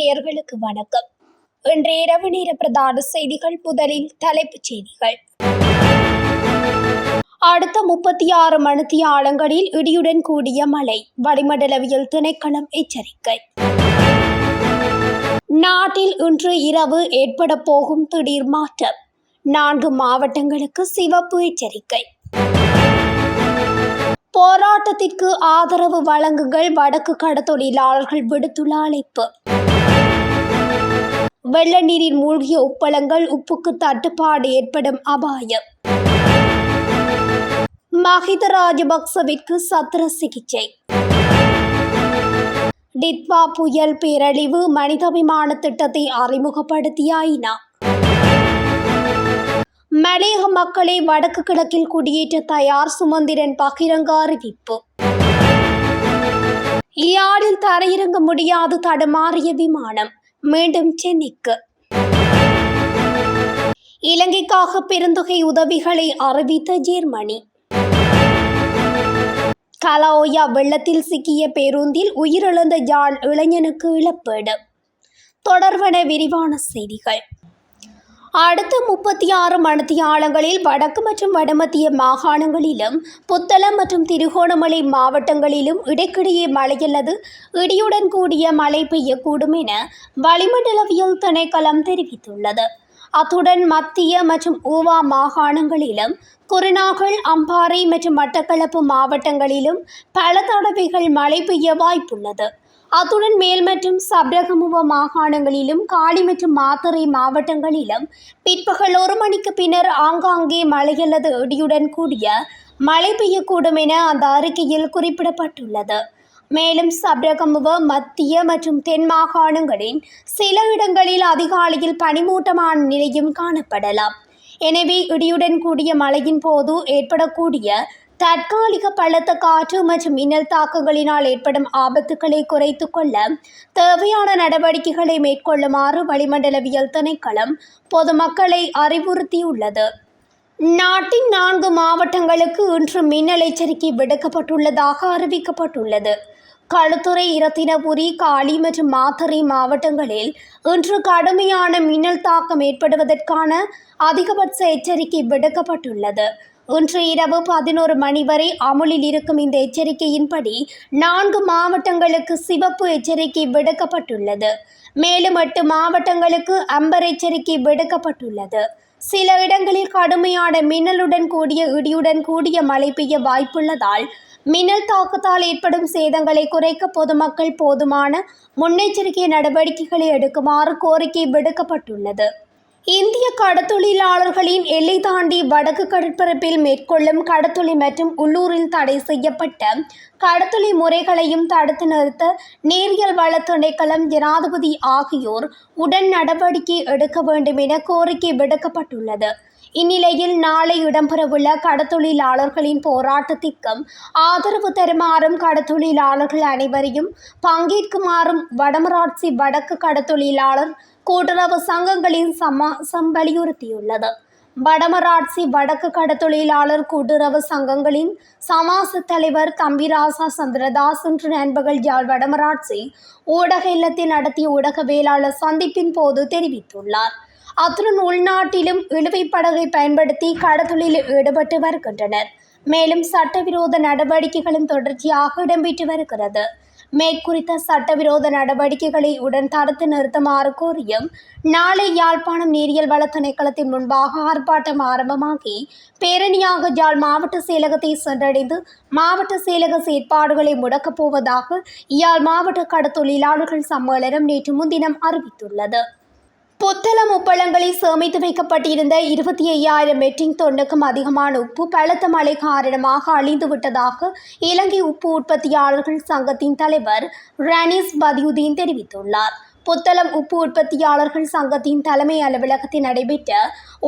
நேர்களுக்கு வணக்கம். இன்றைய இரவு நேர பிரதான செய்திகள் முதலில் தலைப்புச் செய்திகள். அடுத்த முப்பத்தி ஆறு மணித்தியாலங்களில் இடியுடன் கூடிய மழை வளிமண்டலவியல் திணைக்களம் எச்சரிக்கை. நாட்டில் இன்று இரவு ஏற்பட போகும் திடீர் மாற்றம் நான்கு மாவட்டங்களுக்கு சிவப்பு எச்சரிக்கை. போராட்டத்திற்கு ஆதரவு வழங்குங்கள் வடக்கு கடத்தொழிலாளர்கள் விடுத்துள்ள அழைப்பு. வெள்ள நீரில் மூழ்கிய உப்பளங்கள் உப்புக்கு தட்டுப்பாடு ஏற்படும் அபாயம். மஹித ராஜபக்சவிற்கு சத்திர சிகிச்சை. டிட்வா புயல் பேரழிவு மனிதாபிமான திட்டத்தை அறிமுகப்படுத்திய ஐநா மலையக மக்களை வடக்கு கிழக்கில் குடியேற்ற தயார் சுமந்திரன் பகிரங்க அறிவிப்பு. யாழில் தரையிறங்க முடியாது தடுமாறிய விமானம். மீண்டும் சென்னைக்கு. இலங்கைக்காக பெருந்தொகை உதவிகளை அறிவித்த ஜெர்மனி. கலாஓயா வெள்ளத்தில் சிக்கிய பேருந்தில் உயிரிழந்த யாழ் இளைஞனுக்கு இழப்பீடு. தொடர்வன விரிவான செய்திகள். அடுத்த முப்பத்தி ஆறு மணித்தியாலங்களில் வடக்கு மற்றும் வடமத்திய மாகாணங்களிலும் புத்தளம் மற்றும் திருகோணமலை மாவட்டங்களிலும் இடைக்கிடையே மழை அல்லது இடியுடன் கூடிய மழை பெய்யக்கூடும் என வளிமண்டலவியல் திணைக்களம் தெரிவித்துள்ளது. அத்துடன் மத்திய மற்றும் ஊவா மாகாணங்களிலும் குருநாகல் அம்பாறை மற்றும் மட்டக்களப்பு மாவட்டங்களிலும் பல தடவைகள் மழை பெய்ய வாய்ப்புள்ளது. அத்துடன் மேல் மற்றும் சப்ரகமுவ மாகாணங்களிலும் காலி மற்றும் மாத்தறை மாவட்டங்களிலும் பிற்பகல் ஒரு மணிக்கு பின்னர் ஆங்காங்கே மழை அல்லது இடியுடன் கூடிய மழை பெய்யக்கூடும் என அந்த அறிக்கையில் குறிப்பிடப்பட்டுள்ளது. மேலும் சப்ரகமுவ மத்திய மற்றும் தென் மாகாணங்களின் சில இடங்களில் அதிகாலையில் பனிமூட்டமான நிலையும் காணப்படலாம். எனவே இடியுடன் கூடிய மழையின் போது ஏற்படக்கூடிய தற்காலிக பலத்த காற்று மற்றும் மின்னல் தாக்கங்களினால் ஏற்படும் ஆபத்துக்களை குறைத்து கொள்ள தேவையான நடவடிக்கைகளை மேற்கொள்ளுமாறு வளிமண்டலவியல் திணைக்களம் பொதுமக்களை அறிவுறுத்தியுள்ளது. நாட்டின் நான்கு மாவட்டங்களுக்கு இன்று மின்னல் எச்சரிக்கை விடுக்கப்பட்டுள்ளதாக அறிவிக்கப்பட்டுள்ளது. களுத்துறை இரத்தினபுரி காளி மற்றும் மாத்தறை மாவட்டங்களில் இன்று கடுமையான மின்னல் தாக்கம் ஏற்படுவதற்கான அதிகபட்ச எச்சரிக்கை விடுக்கப்பட்டுள்ளது. இன்று இரவு பதினோரு மணி வரை அமுலில் இருக்கும் இந்த எச்சரிக்கையின்படி நான்கு மாவட்டங்களுக்கு சிவப்பு எச்சரிக்கை விடுக்கப்பட்டுள்ளது. மேலும் எட்டு மாவட்டங்களுக்கு அம்பர் எச்சரிக்கை விடுக்கப்பட்டுள்ளது. சில இடங்களில் கடுமையான மின்னலுடன் கூடிய இடியுடன் கூடிய மழை பெய்ய வாய்ப்புள்ளதால் மின்னல் தாக்கத்தால் ஏற்படும் சேதங்களை குறைக்க பொதுமக்கள் போதுமான முன்னெச்சரிக்கை நடவடிக்கைகளை எடுக்குமாறு கோரிக்கை விடுக்கப்பட்டுள்ளது. இந்திய கடத்தொழிலாளர்களின் எல்லை தாண்டி வடக்கு கடற்பரப்பில் மேற்கொள்ளும் கடத்தொழில் மற்றும் உள்ளூரில் தடை செய்யப்பட்ட கடத்தொழில் முறைகளையும் தடுத்து நிறுத்த நேரியல் வள திணைக்களம் ஜனாதிபதி ஆகியோர் உடன் நடவடிக்கை எடுக்க வேண்டும் என கோரிக்கை விடுக்கப்பட்டுள்ளது. இந்நிலையில் நாளை இடம்பெறவுள்ள கடத்தொழிலாளர்களின் போராட்டத்திற்கும் ஆதரவு தருமாறும் கடத்தொழிலாளர்கள் அனைவரையும் பங்கேற்குமாறும் வடமராட்சி வடக்கு கடத்தொழிலாளர் கூட்டுறவு சங்கங்களின் சமாசம் வலியுறுத்தியுள்ளது வடமராட்சி வடக்கு கடத்தொழிலாளர் கூட்டுறவு சங்கங்களின் சமாச தலைவர் தம்பிராசா சந்திரதாஸ் இன்று நண்பகல் யாழ் வடமராட்சி ஊடக இல்லத்தில் நடத்திய ஊடகவியலாளர் சந்திப்பின் போது தெரிவித்துள்ளார். அத்துடன் உள்நாட்டிலும் இழுவைப் படகை பயன்படுத்தி கடத்தொழிலில் ஈடுபட்டு வருகின்றனர். மேலும் சட்டவிரோத நடவடிக்கைகளும் தொடர்ச்சியாக இடம்பெற்று வருகிறது. மேற்குறித்த சட்டவிரோத நடவடிக்கைகளை உடன் தடுத்து நிறுத்துமாறு கோரியும் நாளை யாழ்ப்பாணம் நீரியல் வள திணைக்களத்தின் முன்பாக ஆர்ப்பாட்டம் ஆரம்பமாகி பேரணியாக யாழ் மாவட்ட செயலகத்தை சென்றடைந்து மாவட்ட செயலக செயற்பாடுகளை முடக்கப் போவதாக யாழ் மாவட்ட கடத்தொழிலாளர்கள் சம்மேளனம் நேற்று முன்தினம் அறிவித்துள்ளது. புத்தளம் உப்பளங்களில் சேமித்து வைக்கப்பட்டிருந்த இருபத்தி ஐயாயிரம் மெட்ரிக் தொன்னுக்கும் அதிகமான உப்பு பலத்த மழை காரணமாக அழிந்து விட்டதாக இலங்கை உப்பு உற்பத்தியாளர்கள் சங்கத்தின் தலைவர் ரனீஸ் பதியுதீன் தெரிவித்துள்ளார். புத்தளம் உப்பு உற்பத்தியாளர்கள் சங்கத்தின் தலைமை அலுவலகத்தில் நடைபெற்ற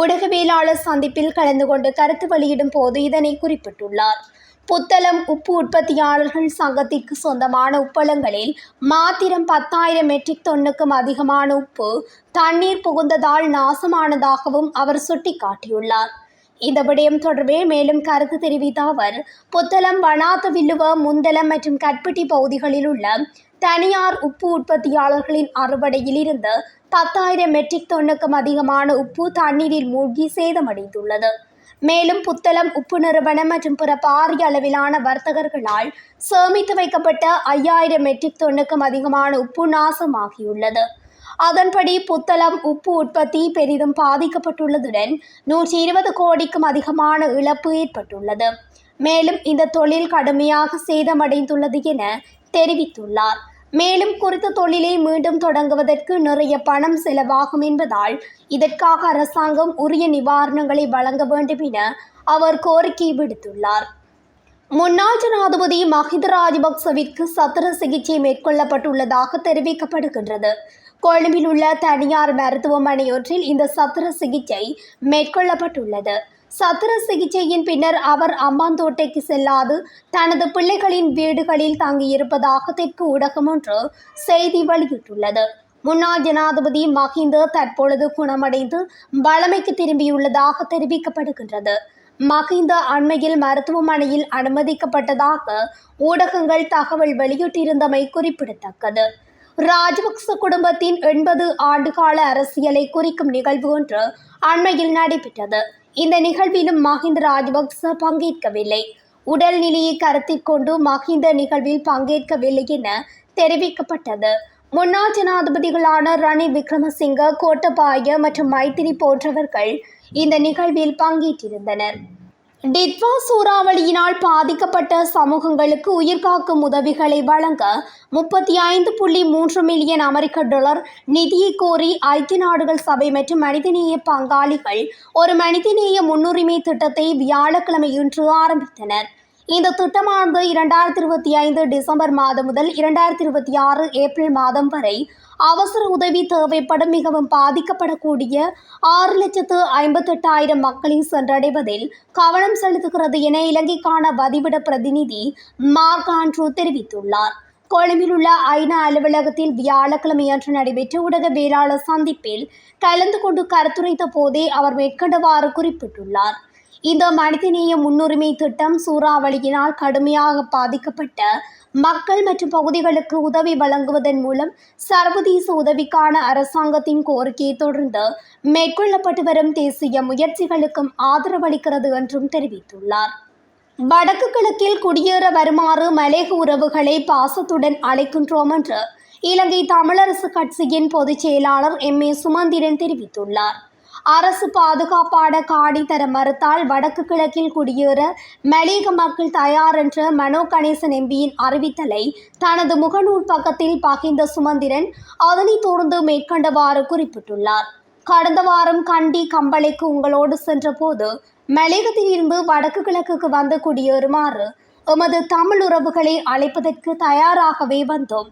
ஊடகவியலாளர் சந்திப்பில் கலந்து கொண்டு கருத்து வெளியிடும் போது இதனை குறிப்பிட்டுள்ளார். புத்தளம் உப்பு உற்பத்தியாளர்கள் சங்கத்திற்கு சொந்தமான உப்பளங்களில் மாத்திரம் பத்தாயிரம் மெட்ரிக் தொன்னுக்கும் அதிகமான உப்பு தண்ணீர் புகுந்ததால் நாசமானதாகவும் அவர் சுட்டிக்காட்டியுள்ளார். இந்த விடயம் தொடர்பில் மேலும் கருத்து தெரிவித்த அவர் புத்தளம் வனாத்து வில்லுவ முந்தளம் மற்றும் கட்பட்டி பகுதிகளில் உள்ள தனியார் உப்பு உற்பத்தியாளர்களின் அறுவடையில் இருந்து பத்தாயிரம் மெட்ரிக் டன்னுக்கும் அதிகமான உப்பு தண்ணீரில் மூழ்கி சேதமடைந்துள்ளது. மேலும் புத்தளம் உப்பு நிறுவனம் மற்றும் பிற பாரிய அளவிலான வர்த்தகர்களால் சேமித்து வைக்கப்பட்ட ஐயாயிரம் மெட்ரிக் டன்னுக்கும் அதிகமான உப்பு நாசமாகியுள்ளது. அதன்படி புத்தளம் உப்பு உற்பத்தி பெரிதும் பாதிக்கப்பட்டுள்ளதுடன் நூற்றி இருபது கோடிக்கும் அதிகமான இழப்பு ஏற்பட்டுள்ளது. மேலும் இந்த தொழில் கடுமையாக சேதமடைந்துள்ளது என தெரிவித்துள்ளார். மேலும் குறித்த தொழிலை மீண்டும் தொடங்குவதற்கு நிறைய பணம் செலவாகும் என்பதால் இதற்காக அரசாங்கம் உரிய நிவாரணங்களை வழங்க வேண்டும் என அவர் கோரிக்கை விடுத்துள்ளார். முன்னாள் ஜனாதிபதி மஹிந்த ராஜபக்சவிற்கு சத்திர சிகிச்சை மேற்கொள்ளப்பட்டுள்ளதாக தெரிவிக்கப்படுகின்றது. கொழும்பில் உள்ள தனியார் மருத்துவமனையொன்றில் இந்த சத்திர சிகிச்சை மேற்கொள்ளப்பட்டுள்ளது. சத்திர சிகிச்சையின் பின்னர் அவர் அம்பாந்தோட்டைக்கு செல்லாது தனது பிள்ளைகளின் வீடுகளில் தங்கியிருப்பதாக தெற்கு ஊடகம் ஒன்று செய்தி வெளியிட்டுள்ளது. முன்னாள் ஜனாதிபதி மஹிந்த தற்பொழுது குணமடைந்து வளமைக்கு திரும்பியுள்ளதாக தெரிவிக்கப்படுகின்றது. மஹிந்த அண்மையில் மருத்துவமனையில் அனுமதிக்கப்பட்டதாக ஊடகங்கள் தகவல் வெளியிட்டிருந்தமை குறிப்பிடத்தக்கது. ராஜபக்ச குடும்பத்தின் எண்பது ஆண்டுகால அரசியலை குறிக்கும் நிகழ்வு ஒன்று அண்மையில் நடைபெற்றது. இந்த நிகழ்விலும் மஹிந்த ராஜபக்ச பங்கேற்கவில்லை. உடல்நிலையை கருத்தில் கொண்டு மஹிந்த நிகழ்வில் பங்கேற்கவில்லை என தெரிவிக்கப்பட்டது. முன்னாள் ஜனாதிபதிகளான ரணில் விக்ரமசிங்க கோட்டபாய மற்றும் மைத்திரி போன்றவர்கள் இந்த நிகழ்வில் பங்கேற்றிருந்தனர். டிட்வா சூறாவளியினால் பாதிக்கப்பட்ட சமூகங்களுக்கு உயிர்காக்கும் உதவிகளை வழங்க முப்பத்தி ஐந்து புள்ளி மூன்று மில்லியன் அமெரிக்க டாலர் நிதியை கோரி ஐக்கிய நாடுகள் சபை மற்றும் மனிதநேய பங்காளிகள் ஒரு மனிதநேய முன்னுரிமை திட்டத்தை வியாழக்கிழமை இன்று ஆரம்பித்தனர். இந்த திட்டமானது இரண்டாயிரத்தி இருபத்தி ஐந்து டிசம்பர் மாதம் முதல் இரண்டாயிரத்தி இருபத்தி ஆறு ஏப்ரல் மாதம் வரை அவசர உதவி தேவைப்படும் மிகவும் பாதிக்கப்படக்கூடிய ஆறு லட்சத்து ஐம்பத்தெட்டாயிரம் மக்களை சென்றடைவதில் கவனம் செலுத்துகிறது என இலங்கைக்கான வதிவிட பிரதிநிதி மார்க் ஆண்ட்ரூ தெரிவித்துள்ளார். கொழும்பில் உள்ள ஐநா அலுவலகத்தில் வியாழக்கிழமை அன்று நடைபெற்ற ஊடகவியலாளர் சந்திப்பில் கலந்து கொண்டு கருத்துரைத்த போதே அவர் மேற்கண்டவாறு குறிப்பிட்டுள்ளார். இந்த மனிதநேய முன்னுரிமை திட்டம் சூறாவளியினால் கடுமையாக பாதிக்கப்பட்ட மக்கள் மற்றும் பகுதிகளுக்கு உதவி வழங்குவதன் மூலம் சர்வதேச உதவிக்கான அரசாங்கத்தின் கோரிக்கையை தொடர்ந்து மேற்கொள்ளப்பட்டு வரும் தேசிய முயற்சிகளுக்கும் ஆதரவளிக்கிறது என்றும் தெரிவித்துள்ளார். வடக்கு கிழக்கில் குடியேற வருமாறு மலேக உறவுகளை பாசத்துடன் அழைக்கின்றோம் என்று இலங்கை தமிழரசு கட்சியின் பொதுச் செயலாளர் எம் ஏ சுமந்திரன் தெரிவித்துள்ளார். அரசு பாதுகாப்பான காடி தர மறுத்தால் வடக்கு கிழக்கில் குடியேற மலேக மக்கள் தயார் என்ற மனோ கணேசன் எம்பியின் அறிவித்தலை தனது முகநூல் பக்கத்தில் பகிர்ந்த சுமந்திரன் அதனைத் தொடர்ந்து மேற்கண்டவாறு குறிப்பிட்டுள்ளார். கடந்த வாரம் கண்டி கம்பளைக்கு உங்களோடு சென்றபோது மலேகத்தில் இருந்து வடக்கு கிழக்குக்கு வந்து குடியேறுமாறு எமது தமிழ் உறவுகளை அழைப்பதற்கு தயாராகவே வந்தோம்.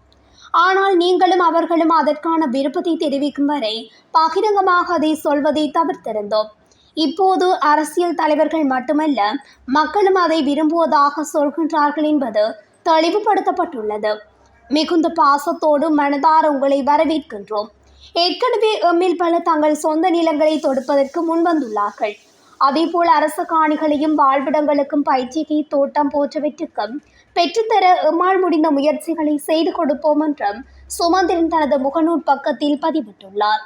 ஆனால் நீங்களும் அவர்களும் அதற்கான விருப்பத்தை தெரிவிக்கும் வரை பகிரங்கமாக அதை சொல்வதை தவிர்த்திருந்தோம். இப்போது அரசியல் தலைவர்கள் மட்டுமல்ல மக்களும் அதை விரும்புவதாக சொல்கின்றார்கள் என்பது தெளிவுபடுத்தப்பட்டுள்ளது. மிகுந்த பாசத்தோடு மனதார உங்களை வரவேற்கின்றோம். ஏற்கனவே எம்மில் பல தங்கள் சொந்த நிலங்களை தொடுப்பதற்கு முன்வந்துள்ளார்கள். அதேபோல் அரச காணிகளையும் வாழ்விடங்களுக்கும் பயிற்சிகை தோட்டம் போன்றவற்றுக்கும் பெற்றுத்தர எம்மால் முடிந்த முயற்சிகளை செய்து கொடுப்போம் என்றும் சுமந்திரன் தனது முகநூல் பக்கத்தில் பதிவிட்டுள்ளார்.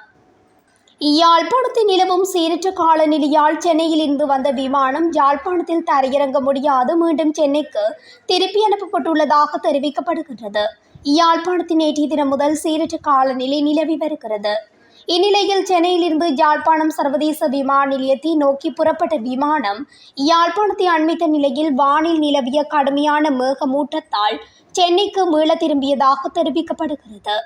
யாழ்ப்பாணத்தில் நிலவும் சீரற்ற காலநிலையால் சென்னையிலிருந்து வந்த விமானம் யாழ்ப்பாணத்தில் தரையிறங்க முடியாது மீண்டும் சென்னைக்கு திருப்பி அனுப்பப்பட்டுள்ளதாக தெரிவிக்கப்படுகின்றது. யாழ்ப்பாணத்தின் நேற்றைய தினம் முதல் சீரற்ற காலநிலை நிலவி வருகிறது. இந்நிலையில் சென்னையிலிருந்து யாழ்ப்பாணம் சர்வதேச விமான நிலையத்தை நோக்கி புறப்பட்ட விமானம் யாழ்ப்பாணத்தை அண்மித்த நிலையில் வானில் நிலவிய கடுமையான மேகமூட்டத்தால் சென்னைக்கு மீள திரும்பியதாக தெரிவிக்கப்படுகிறது.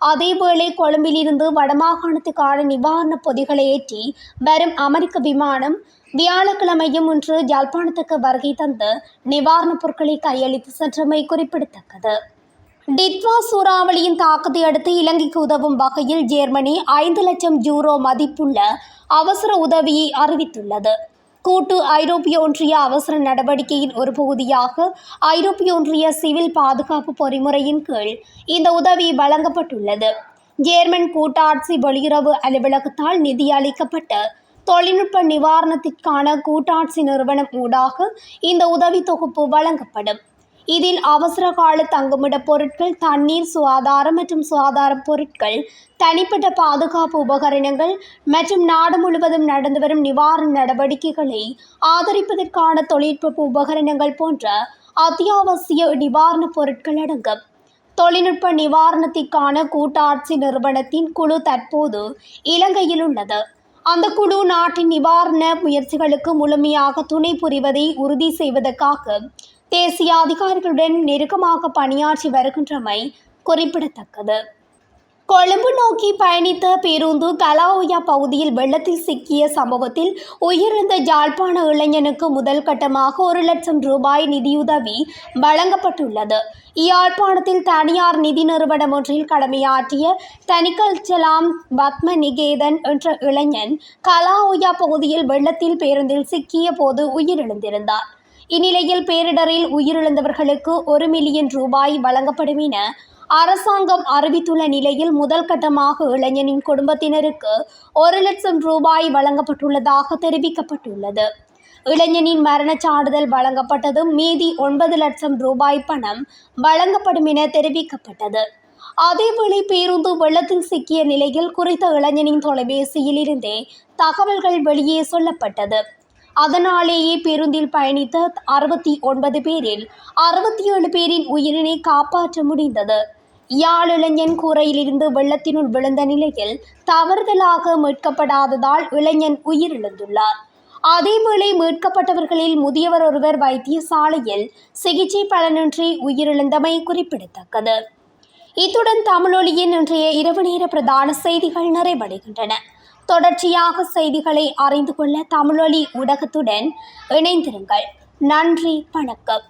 அதேவேளை கொழும்பிலிருந்து வடமாகாணத்துக்கான நிவாரணப் பொதிகளை ஏற்றி வரும் அமெரிக்க விமானம் வியாழக்கிழமையும் இன்று யாழ்ப்பாணத்துக்கு வருகை தந்து நிவாரணப் பொருட்களை கையளித்து சென்றமை குறிப்பிடத்தக்கது. டிட்வா சூறாவளியின் தாக்கத்தை அடுத்து இலங்கைக்கு உதவும் வகையில் ஜெர்மனி ஐந்து லட்சம் யூரோ மதிப்புள்ள அவசர உதவியை அறிவித்துள்ளது. கூட்டு ஐரோப்பிய ஒன்றிய அவசர நடவடிக்கையின் ஒரு பகுதியாக ஐரோப்பிய ஒன்றிய சிவில் பாதுகாப்பு பொறிமுறையின் கீழ் இந்த உதவி வழங்கப்பட்டுள்ளது. ஜேர்மன் கூட்டாட்சி வெளியுறவு அலுவலகத்தால் நிதி அளிக்கப்பட்ட தொழில்நுட்ப நிவாரணத்திற்கான கூட்டாட்சி நிறுவனம் ஊடாக இந்த உதவி தொகுப்பு வழங்கப்படும். இதில் அவசர கால தங்குமிட பொருட்கள் தண்ணீர் சுகாதாரம் மற்றும் சுகாதார பொருட்கள் தனிப்பட்ட பாதுகாப்பு உபகரணங்கள் மற்றும் நாடு முழுவதும் நடந்து வரும் நிவாரண நடவடிக்கைகளை ஆதரிப்பதற்கான தொழில்நுட்ப உபகரணங்கள் போன்ற அத்தியாவசிய நிவாரணப் பொருட்கள் அடங்கும். தொழில்நுட்ப நிவாரணத்திற்கான கூட்டாட்சி நிறுவனத்தின் குழு தற்போது இலங்கையில் உள்ளது. அந்த குழு நாட்டின் நிவாரண முயற்சிகளுக்கு முழுமையாக துணை புரிவதை உறுதி செய்வதற்காக தேசிய அதிகாரிகளுடன் நெருக்கமாக பணியாற்றி வருகின்றமை குறிப்பிடத்தக்கது. கொழும்பு நோக்கி பயணித்த பேருந்து கலாவுயா பகுதியில் வெள்ளத்தில் சிக்கிய சம்பவத்தில் உயிரிழந்த ஜாழ்ப்பாண இளைஞனுக்கு முதல் கட்டமாக ஒரு லட்சம் ரூபாய் நிதியுதவி வழங்கப்பட்டுள்ளது. யாழ்ப்பாணத்தில் தனியார் நிதி நிறுவனம் ஒன்றில் கடமையாற்றிய தனிக்கல்ச்சலாம் பத்ம நிகேதன் என்ற இளைஞன் கலாவுயா பகுதியில் வெள்ளத்தில் பேருந்தில் சிக்கிய போது உயிரிழந்திருந்தார். இந்நிலையில் பேரிடரில் உயிரிழந்தவர்களுக்கு ஒரு மில்லியன் ரூபாய் வழங்கப்படும் என அரசாங்கம் அறிவித்துள்ள நிலையில் முதல் கட்டமாக இளைஞனின் குடும்பத்தினருக்கு ஒரு லட்சம் ரூபாய் வழங்கப்பட்டுள்ளதாக தெரிவிக்கப்பட்டுள்ளது. இளைஞனின் மரணச் சான்றிதழ் வழங்கப்பட்டதும் மீதி ஒன்பது லட்சம் ரூபாய் பணம் வழங்கப்படும் என தெரிவிக்கப்பட்டது. அதேவேளை பேருந்து வெள்ளத்தில் சிக்கிய நிலையில் குறித்த இளைஞனின் தொலைபேசியில் இருந்தே தகவல்கள் வெளியே சொல்லப்பட்டது. அதனாலேயே பேருந்தில் பயணித்த அறுபத்தி ஒன்பது பேரில் அறுபத்தி ஏழு பேரின் உயிரினை காப்பாற்ற முடிந்தது. யாழ் இளைஞன் கூரையிலிருந்து வெள்ளத்தினுள் விழுந்த நிலையில் தவறுதலாக மீட்கப்படாததால் இளைஞன் உயிரிழந்துள்ளார். அதேவேளை மீட்கப்பட்டவர்களில் முதியவர் ஒருவர் வைத்தியசாலையில் சிகிச்சை பலனின்றி உயிரிழந்தமை குறிப்பிடத்தக்கது. இத்துடன் தமிழொலியின் இன்றைய இரவு நேர பிரதான செய்திகள் நிறைவடைகின்றன. தொடர்ச்சியாக செய்திகளை அறிந்து கொள்ள தமிழொலி ஊடகத்துடன் இணைந்திருங்கள். நன்றி வணக்கம்.